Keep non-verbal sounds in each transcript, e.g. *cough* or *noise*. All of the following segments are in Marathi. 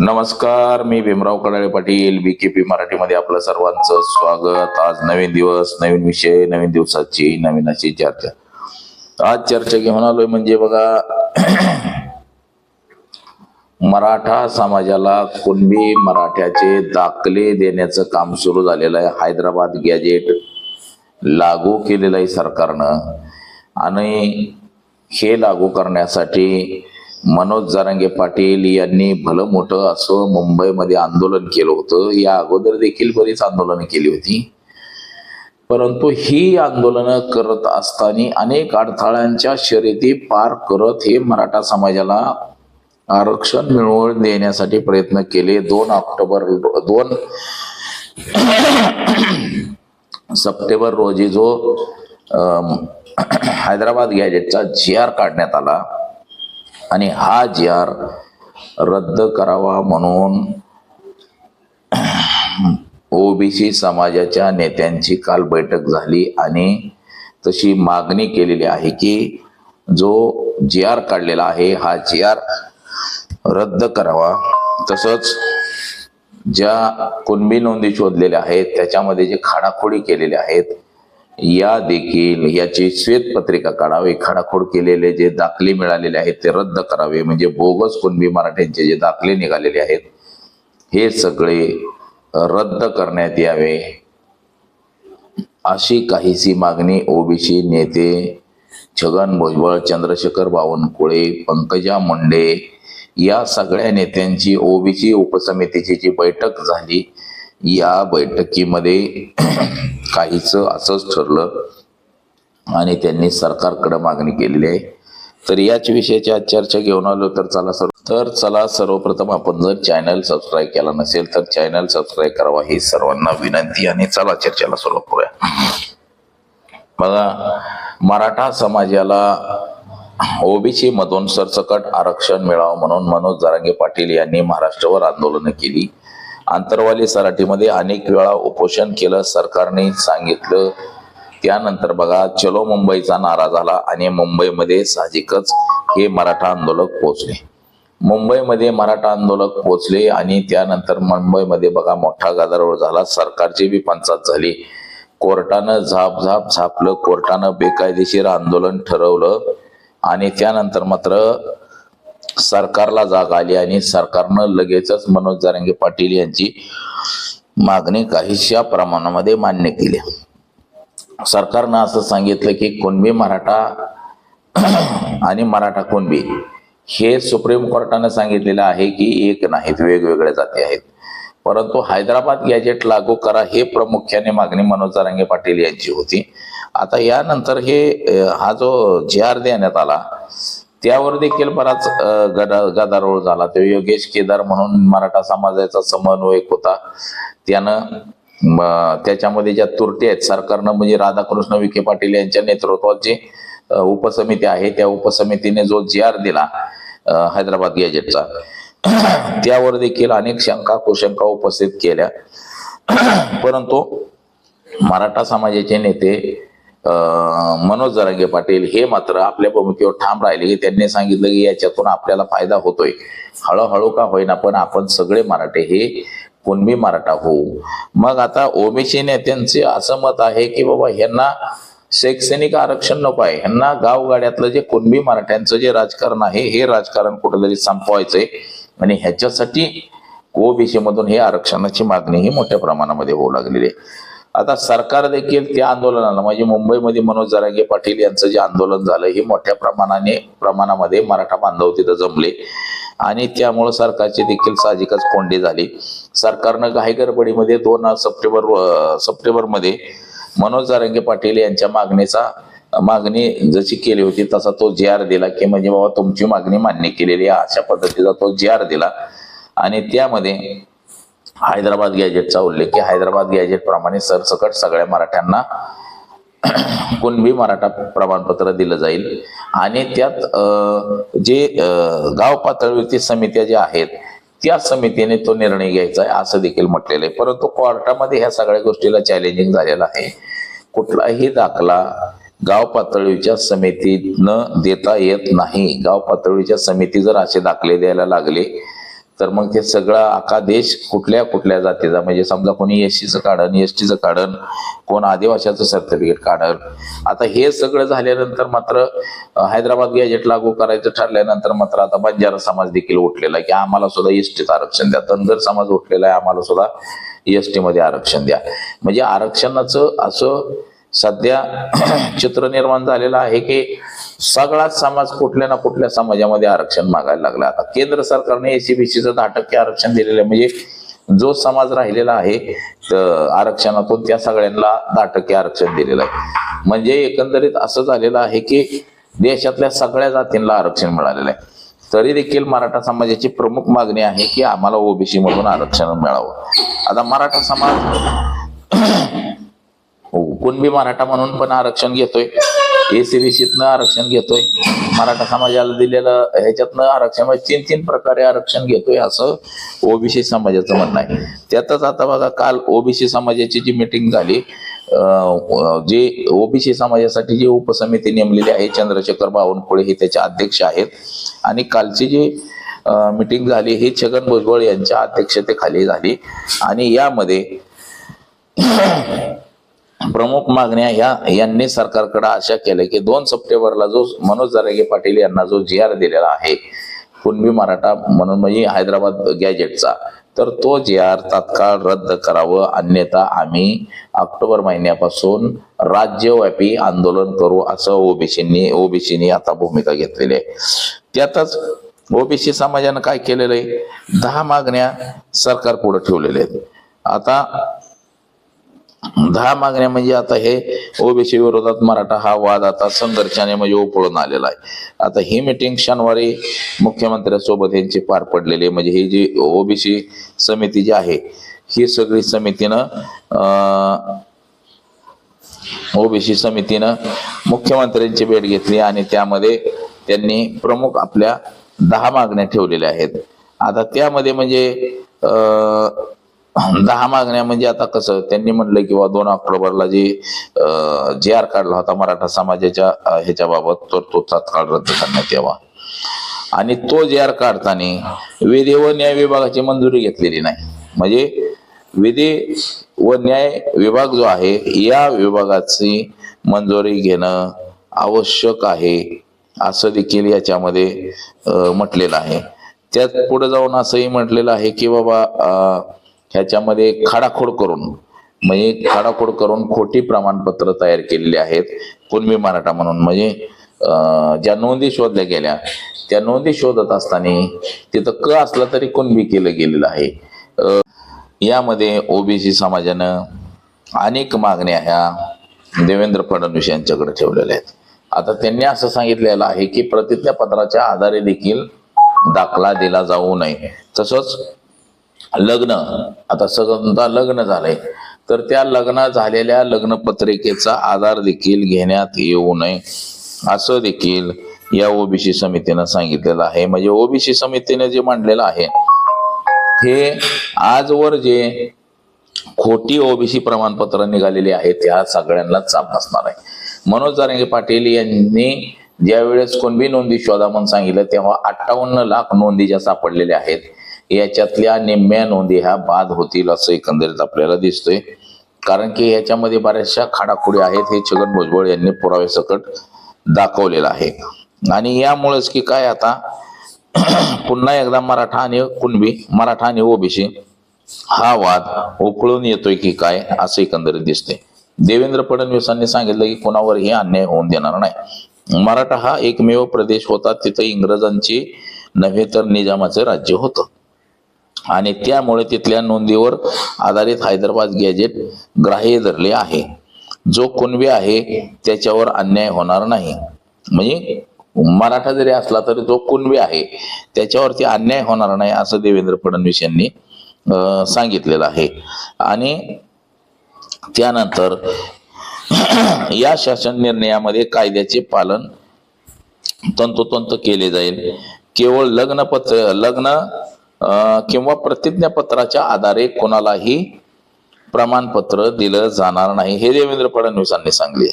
नमस्कार मी Bhimrao Kadale Patil B K P मराठीमध्ये आपलं सर्वांचं स्वागत. आज नवीन दिवस नवीन विषय नवीन दिवसाची नवीन अशी चर्चा. आज चर्चा घेऊन आलोय म्हणजे बघा *clears throat* मराठा समाजाला कुणबी मराठ्याचे दाखले देण्याचं काम सुरू झालेलं आहे. हैदराबाद गॅजेट लागू केलेलं आहे सरकारनं. आणि हे लागू करण्यासाठी मनोज जारांगे पाटील यांनी भलं मोठं असं मुंबईमध्ये आंदोलन केलं होतं. या अगोदर देखील बरीच आंदोलनं केली होती. परंतु ही आंदोलनं करत असताना अनेक अडथळ्यांच्या शर्यती पार करत हे मराठा समाजाला आरक्षण मिळवून देण्यासाठी प्रयत्न केले. दोन ऑक्टोबर दोन सप्टेंबर रोजी जो *clears throat* हैदराबाद गॅजेटचा जी आर काढण्यात आला. आणि हा जी आर रद्द करावा म्हणून ओबीसी समाजाच्या नेत्यांची काल बैठक झाली आणि तशी मागणी केलेली आहे की जो जी आर काढलेला आहे हा जी आर रद्द करावा. तसंच ज्या कुणबी नोंदी शोधलेल्या आहेत त्याच्यामध्ये जे खाडाखोडी केलेल्या आहेत या देखील याची श्वेतपत्रिका काढावी खाडाखोड केलेले जे दाखले मिळालेले आहेत ते रद्द करावे. म्हणजे बोगस कुणबी मराठ्यांचे जे दाखले निघालेले आहेत हे सगळे रद्द करण्यात यावे. अशी काहीशी मागणी ओबीसी नेते छगन भुजबळ चंद्रशेखर बावनकुळे पंकजा मुंडे या सगळ्या नेत्यांची ओबीसी उपसमितीची जी बैठक झाली या बैठकीमध्ये काहीच असंच ठरलं आणि त्यांनी सरकारकडे मागणी केलेली आहे. तर याच विषयाची आज चर्चा घेऊन आलो तर चला सर तर चला सर्वप्रथम आपण जर चॅनल सबस्क्राईब केला नसेल तर चॅनल सबस्क्राईब करावा ही सर्वांना विनंती आणि चला चर्चेला सुरुवात करूया. बघा मराठा समाजाला ओबीसी मधून सरसकट आरक्षण मिळावं म्हणून मनोज जरांगे पाटील यांनी महाराष्ट्रावर आंदोलनं केली. आंतरवाली सराटीमध्ये अनेक वेळा उपोषण केलं सरकारने सांगितलं. त्यानंतर बघा चलो मुंबईचा नारा झाला आणि मुंबईमध्ये साहजिकच हे मराठा आंदोलक पोचले मुंबईमध्ये मराठा आंदोलक पोचले आणि त्यानंतर मुंबईमध्ये बघा मोठा गदारोळ झाला. सरकारची बी पंचायत झाली. कोर्टानं झाप झाप झापलं कोर्टानं बेकायदेशीर आंदोलन ठरवलं आणि त्यानंतर मात्र सरकारला जाग आली आणि सरकारनं लगेचच मनोज जारंगे पाटील यांची मागणी काहीशा प्रमाणामध्ये मान्य केली. सरकारनं असं सांगितलं की कुणबी मराठा *clears throat* आणि मराठा कुणबी हे सुप्रीम कोर्टानं सांगितलेलं आहे की एक नाहीत वेगवेगळ्या जाती आहेत. परंतु हैदराबाद गॅजेट लागू करा हे प्रामुख्याने मागणी मनोज जारांगे पाटील यांची होती. आता यानंतर हे हा जो जी आर देण्यात आला त्यावर देखील बराच अ, गदा गदारोळ झाला. ते योगेश केदार म्हणून मराठा समाजाचा समन्वयक होता. त्यानं त्याच्यामध्ये ज्या तुरटी आहेत सरकारनं म्हणजे राधाकृष्ण विखे पाटील यांच्या नेतृत्वात जी उपसमिती आहे. त्या उपसमितीने जो जी आर दिला हैदराबाद गॅजेटचा त्यावर देखील अनेक शंका कुशंका उपस्थित केल्या. परंतु मराठा समाजाचे नेते मनोज जरांगे पाटील हे मात्र आपल्या भूमिकेवर ठाम राहिले. की त्यांनी सांगितलं की याच्यातून आपल्याला फायदा होतोय. हळूहळू का होईना पण आपण सगळे मराठे हे कुणबी मराठा होऊ. मग आता ओबीसी नेत्यांचे असं मत आहे की बाबा ह्यांना शैक्षणिक आरक्षण नको आहे. ह्यांना गावगाड्यातलं जे कुणबी मराठ्यांचं जे राजकारण आहे हे राजकारण कुठेतरी संपवायचंय. आणि ह्याच्यासाठी ओबीसी मधून हे आरक्षणाची मागणी ही मोठ्या प्रमाणामध्ये होऊ लागलेली आहे. आता सरकार देखील त्या आंदोलनाला म्हणजे मुंबईमध्ये मनोज जरांगे पाटील यांचं जे आंदोलन झालं हे मोठ्या प्रमाणाने प्रमाणामध्ये मराठा बांधव तिथं जमले. आणि त्यामुळं सरकारची देखील साहजिकच कोंडी झाली. सरकारनं घाई गडबडीमध्ये दोन सप्टेंबर सप्टेंबरमध्ये मनोज जारंगे पाटील यांच्या मागणीचा मागणी जशी केली होती तसा तो जी आर दिला की म्हणजे बाबा तुमची मागणी मान्य केलेली आहे अशा पद्धतीचा तो जी आर दिला. आणि त्यामध्ये हैदराबाद गॅजेटचा उल्लेख की हैदराबाद गॅजेट प्रमाणे सरसकट सगळ्या मराठ्यांना *clears throat* कुणबी मराठा प्रमाणपत्र दिलं जाईल. आणि त्यात जे गाव पातळीवरती समित्या ज्या आहेत त्या समितीने तो निर्णय घ्यायचा आहे असं देखील म्हटलेलं आहे. परंतु कोर्टामध्ये ह्या सगळ्या गोष्टीला चॅलेंजिंग झालेलं आहे. कुठलाही दाखला गाव पातळीच्या समितीनं देता येत नाही. गाव पातळीच्या समिती जर असे दाखले द्यायला लागले तर मग ते सगळा आखा देश कुठल्या कुठल्या जातीचा? म्हणजे समजा कोणी एस सीचं काढन एस टीचं काढन कोण आदिवासाचं सर्टिफिकेट काढन. आता हे सगळं झाल्यानंतर मात्र हैदराबाद गॅजेट लागू करायचं ठरल्यानंतर मात्र आता बंजारा समाज देखील उठलेला आहे की आम्हाला सुद्धा एस टीचं आरक्षण द्या. तंदर समाज उठलेला आहे आम्हाला सुद्धा एस टी मध्ये आरक्षण द्या. म्हणजे आरक्षणाचं असं सध्या *clears throat* चित्र निर्माण झालेलं आहे की सगळाच समाज कुठल्या ना कुठल्या समाजामध्ये आरक्षण मागायला लागला. आता केंद्र सरकारने एसीबीसीचं दहा टक्के आरक्षण दिलेलं आहे. म्हणजे जो समाज राहिलेला आहे आरक्षणातून त्या सगळ्यांना दहा टक्के आरक्षण दिलेलं आहे. म्हणजे एकंदरीत असं झालेलं आहे की देशातल्या सगळ्या जातींना आरक्षण मिळालेलं आहे. तरी देखील मराठा समाजाची प्रमुख मागणी आहे की आम्हाला ओबीसी मधून आरक्षण मिळावं. आता मराठा समाज *clears throat* कुणबी मराठा म्हणून पण आरक्षण घेतोय. एसीबीसीतनं आरक्षण घेतोय. मराठा समाजाला दिलेलं ह्याच्यातनं आरक्षण म्हणजे तीन तीन प्रकारे आरक्षण घेतोय असं ओबीसी समाजाचं म्हणणं आहे. त्यातच आता बघा काल ओबीसी समाजाची जी मिटिंग झाली जे ओबीसी समाजासाठी जी उपसमिती नेमलेली आहे चंद्रशेखर बावनकुळे हे त्याचे अध्यक्ष आहेत. आणि कालची जी मिटिंग झाली ही छगन भुजबळ यांच्या अध्यक्षतेखाली झाली. आणि यामध्ये प्रमुख मागण्या ह्या यांनी सरकारकडे आशा केल्या की दोन सप्टेंबरला जो मनोज जरागे पाटील यांना जो जी आर दिलेला आहे कुणबी मराठा म्हणून म्हणजे हैदराबाद गॅजेटचा तर तो जी आर तात्काळ रद्द करावं अन्यथा आम्ही ऑक्टोबर महिन्यापासून राज्यव्यापी आंदोलन करू असं ओबीसींनी ओबीसीनी आता भूमिका घेतलेली आहे. त्यातच ओबीसी समाजानं काय केलेलं आहे? दहा मागण्या सरकार पुढे ठेवलेल्या आहेत. आता दहा मागण्या म्हणजे आता हे ओबीसी विरोधात मराठा हा वाद आता संघर्षाने म्हणजे उपळून आलेला आहे. आता ही मिटिंग शनिवारी मुख्यमंत्र्यांसोबत यांची पार पडलेली आहे. म्हणजे ही जी ओबीसी समिती जी आहे ही सगळी समितीनं ओबीसी समितीनं मुख्यमंत्र्यांची भेट घेतली आणि त्यामध्ये त्यांनी प्रमुख आपल्या दहा मागण्या ठेवलेल्या आहेत. आता त्यामध्ये म्हणजे अं, दहा मागण्या म्हणजे आता कसं त्यांनी म्हणलं किंवा दोन ऑक्टोबरला जे जे आर काढला होता मराठा समाजाच्या ह्याच्या ह्याच्याबाबत तर तो तात्काळ रद्द करण्यात यावा. आणि तो जे आर काढताना विधी व न्याय विभागाची मंजुरी घेतलेली नाही. म्हणजे विधी व न्याय विभाग जो आहे या विभागाची मंजुरी घेणं आवश्यक आहे असं देखील याच्यामध्ये म्हटलेलं आहे. त्यात पुढे जाऊन असंही म्हटलेलं आहे की बाबा अं, ह्याच्यामध्ये खाडाखोड करून म्हणजे खाडाखोड करून खोटी प्रमाणपत्र तयार केलेली आहेत. कुणबी मराठा म्हणून म्हणजे ज्या नोंदी शोधल्या गेल्या त्या नोंदी शोधत असताना तिथं क असला तरी कुणबी केलं गेलेलं आहे? यामध्ये ओबीसी समाजानं अनेक मागण्या ह्या देवेंद्र फडणवीस यांच्याकडे ठेवलेल्या आहेत. आता त्यांनी असं सांगितलेलं आहे की प्रतिज्ञापत्राच्या आधारे देखील दाखला दिला जाऊ नये. तसंच लग्न. आता समजा लग्न झालंय. तर त्या लग्न झालेल्या लग्न पत्रिकेचा आधार देखील घेण्यात येऊ नये. असं देखील या ओबीसी समितीनं सांगितलेलं आहे. म्हणजे ओबीसी समितीने जे मांडलेलं आहे हे आजवर जे खोटी ओबीसी प्रमाणपत्र निघालेली आहेत त्या सगळ्यांना चाप असणार आहे. मनोज जारंगे पाटील यांनी ज्यावेळेस कोणबी नोंदी शोधा म्हणून सांगितलं तेव्हा अठ्ठावन्न लाख नोंदी ज्या सापडलेल्या आहेत याच्यातल्या निम्म्या नोंदी ह्या बाद होतील असं एकंदरीत आपल्याला दिसतोय. कारण की याच्यामध्ये बऱ्याचशा खाडाखुडी आहेत हे छगन भुजबळ यांनी पुरावे सकट दाखवलेलं आहे. आणि यामुळेच की काय आता *clears throat* पुन्हा एकदा मराठा आणि कुणबी मराठा आणि ओबीसी हा वाद उकळून येतोय की काय असं एकंदरीत दिसते देवेंद्र फडणवीसांनी सांगितलं की कोणावरही अन्याय होऊन देणार नाही. मराठा हा एकमेव प्रदेश होता तिथं इंग्रजांची नव्हे तर निजामाचं राज्य होतं. आणि त्यामुळे तिथल्या नोंदीवर आधारित हैदराबाद गॅजेट ग्राह्य धरले आहे. जो कुणबी आहे त्याच्यावर अन्याय होणार नाही. म्हणजे मराठा जरी असला तरी जो कुणबी आहे त्याच्यावरती अन्याय होणार नाही असं देवेंद्र फडणवीस यांनी सांगितलेलं आहे. आणि त्यानंतर *clears throat* या शासन निर्णयामध्ये कायद्याचे पालन तंतोतंत केले जाईल. केवळ लग्नपत्र लग्न किंवा प्रतिज्ञापत्राच्या आधारे कोणालाही प्रमाणपत्र दिलं जाणार नाही. हे देवेंद्र फडणवीसांनी सांगले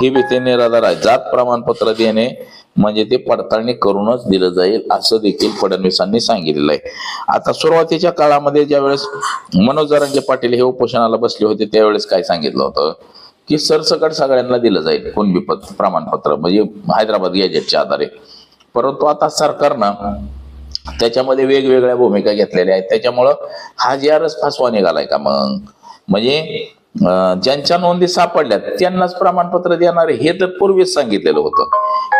ही भीती निराधार आहे. जात प्रमाणपत्र देणे म्हणजे ते पडताळणी करूनच दिलं जाईल असं देखील फडणवीसांनी सांगितलेलं आहे. आता सुरुवातीच्या काळामध्ये ज्यावेळेस मनोज जरांगे पाटील हे उपोषणाला बसले होते त्यावेळेस काय सांगितलं होतं? की सरसकट सगळ्यांना दिलं जाईल कुणबी प्रमाणपत्र म्हणजे हैदराबाद गॅजेटच्या आधारे. परंतु आता सरकारनं त्याच्यामध्ये वेगवेगळ्या भूमिका घेतलेल्या आहेत. त्याच्यामुळं हा जी आरच फसवा निघालाय का मग? म्हणजे ज्यांच्या नोंदी सापडल्यात त्यांनाच प्रमाणपत्र देणार हे तर पूर्वीच सांगितलेलं होतं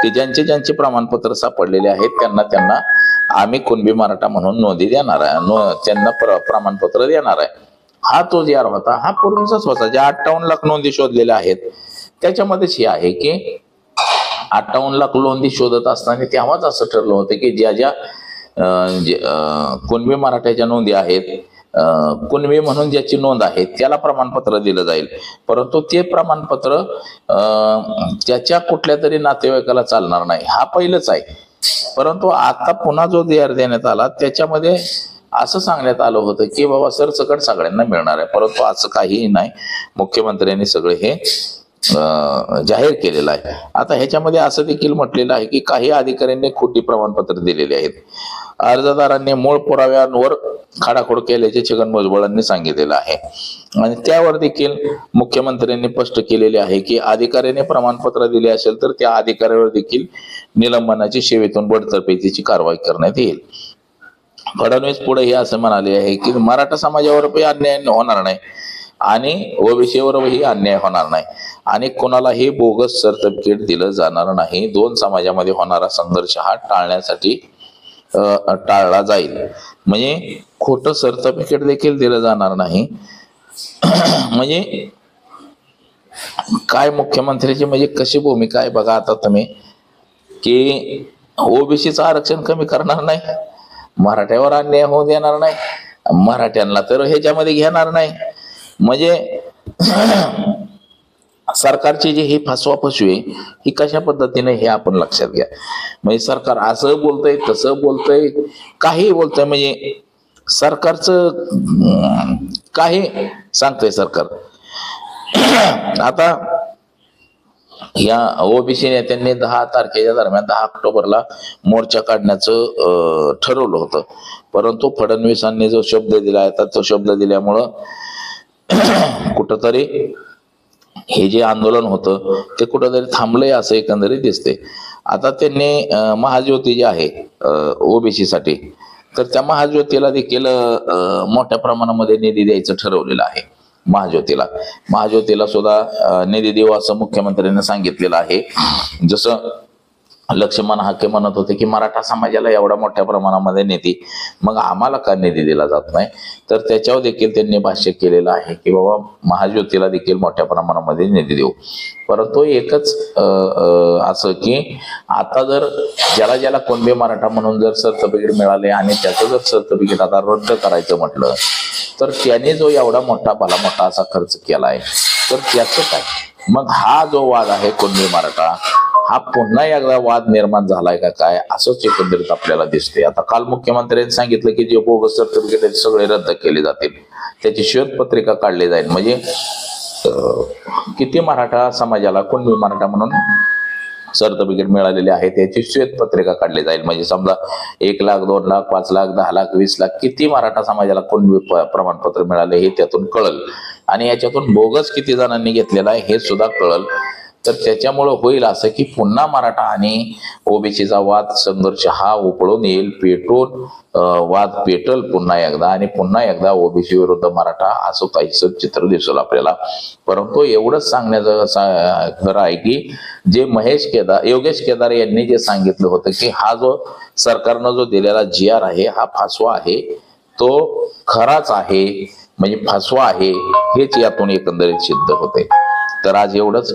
की ज्यांचे ज्यांचे प्रमाणपत्र सापडलेले आहेत त्यांना त्यांना आम्ही कुणबी मराठा म्हणून नोंदी देणार आहे. नो- त्यांना प्रमाणपत्र देणार आहे. हा तो जे आर होता. हा पूर्वीचाच होता. ज्या अठ्ठावन्न लाख नोंदी शोधलेल्या आहेत त्याच्यामध्येच हे आहे की अठ्ठावन्न लाख नोंदी शोधत असताना तेव्हाच असं ठरलं होतं की ज्या ज्या कुणबी मराठ्याच्या नोंदी आहेत अं, कुणबी म्हणून ज्याची नोंद आहे त्याला प्रमाणपत्र दिलं जाईल. परंतु ते प्रमाणपत्र त्याच्या कुठल्या तरी नातेवाईकाला चालणार नाही. हा पहिलंच आहे. परंतु आता पुन्हा जो देर देण्यात आला त्याच्यामध्ये असं सांगण्यात आलं होतं की बाबा सरसकट सगळ्यांना मिळणार आहे. परंतु असं काहीही नाही. मुख्यमंत्र्यांनी सगळे हे जाहीर केलेलं आहे. आता ह्याच्यामध्ये असं देखील म्हटलेलं आहे की काही अधिकाऱ्यांनी खोटी प्रमाणपत्र दिलेली आहेत. अर्जदारांनी मूळ पुराव्यांवर खाडाखोड केल्याचे छगन भुजबळांनी सांगितलेलं आहे. आणि त्यावर देखील मुख्यमंत्र्यांनी स्पष्ट केलेले आहे की अधिकाऱ्याने प्रमाणपत्र दिले असेल तर त्या अधिकाऱ्यावर देखील निलंबनाची सेवेतून बडतर्फीची कारवाई करण्यात येईल. फडणवीस पुढे हे असं म्हणाले आहे की मराठा समाजावरही अन्याय होणार नाही आणि ओबीसीवरही अन्याय होणार नाही आणि कोणालाही बोगस सर्टिफिकेट दिलं जाणार नाही. दोन समाजामध्ये होणारा संघर्ष हा टाळण्यासाठी टाळला जाईल. म्हणजे खोटं सर्टिफिकेट देखील दिलं जाणार नाही. *clears throat* म्हणजे काय मुख्यमंत्र्याची म्हणजे कशी भूमिका आहे बघा आता तुम्ही. की ओबीसीचं आरक्षण कमी करणार नाही. मराठ्यावर अन्याय होऊ देणार नाही. मराठ्यांना तर ह्याच्यामध्ये घेणार नाही. म्हणजे *clears throat* *clears throat* सरकारची जी ही फसवा फसवी ही कशा पद्धतीने हे आपण लक्षात घ्या. म्हणजे सरकार असं बोलतंय तसं बोलतंय काही बोलतंय म्हणजे सरकारचं काही सांगतंय सरकार. *clears throat* आता या ओबीसी नेत्यांनी दहा तारखेच्या दरम्यान दहा ऑक्टोबरला मोर्चा काढण्याचं ठरवलं होतं. परंतु फडणवीसांनी जो शब्द दिला आहे तो शब्द दिल्यामुळं *clears throat* कुठंतरी हे जे आंदोलन होतं ते कुठंतरी थांबलंय असं एकंदरीत दिसते आता त्यांनी महाज्योती जी आहे ओबीसीसाठी तर त्या महाज्योतीला देखील मोठ्या प्रमाणामध्ये निधी द्यायचं ठरवलेलं आहे महाज्योतीला. महाज्योतीला सुद्धा निधी देऊ असं मुख्यमंत्र्यांनी सांगितलेलं आहे. जसं लक्ष्मण हाके म्हणत होते की मराठा समाजाला एवढ्या मोठ्या प्रमाणामध्ये निधी मग आम्हाला का निधी दिला जात नाही? तर त्याच्यावर देखील त्यांनी भाष्य केलेलं आहे की बाबा महाज्योतीला देखील मोठ्या प्रमाणामध्ये निधी देऊ. परंतु एकच असं की आता जर ज्याला ज्याला कोणबे मराठा म्हणून जर सर्टिफिकेट मिळाले आणि त्याचं जर सर्टिफिकेट आता रद्द करायचं म्हटलं तर त्याने जो एवढा मोठा भला मोठा असा खर्च केलाय तर त्याचं काय? मग हा जो वाद आहे कोणबी मराठा हा पुन्हा एकदा वाद निर्माण झालाय का काय? असंच एकंदरीत आपल्याला दिसते आता काल मुख्यमंत्र्यांनी सांगितलं की जे बोगस सर्टिफिकेट आहेत सगळे रद्द केले जातील. त्याची श्वेतपत्रिका काढली जाईल. म्हणजे किती मराठा समाजाला कुणबी मराठा म्हणून सर्टिफिकेट मिळालेले आहे त्याची श्वेतपत्रिका काढली जाईल. म्हणजे समजा एक लाख दोन लाख पाच लाख दहा लाख वीस लाख किती मराठा समाजाला कुणबी प्रमाणपत्र मिळाले हे त्यातून कळल. आणि याच्यातून बोगस किती जणांनी घेतलेला आहे हे सुद्धा कळल. तर त्याच्यामुळं होईल असं की पुन्हा मराठा आणि ओबीसीचा वाद संघर्ष हा उपळून येईल पेटून वाद पेटल पुन्हा एकदा आणि पुन्हा एकदा ओबीसी विरुद्ध मराठा असं काहीसं चित्र दिसेल आपल्याला. परंतु एवढंच सांगण्याचं सा- खरं आहे की जे महेश केदार योगेश केदार यांनी जे सांगितलं होतं की हा जो सरकारनं जो दिलेला जी आर आहे हा फासवा आहे तो खराच आहे म्हणजे फासवा आहे हेच यातून एकंदरीत सिद्ध होते. तर आज एवढंच.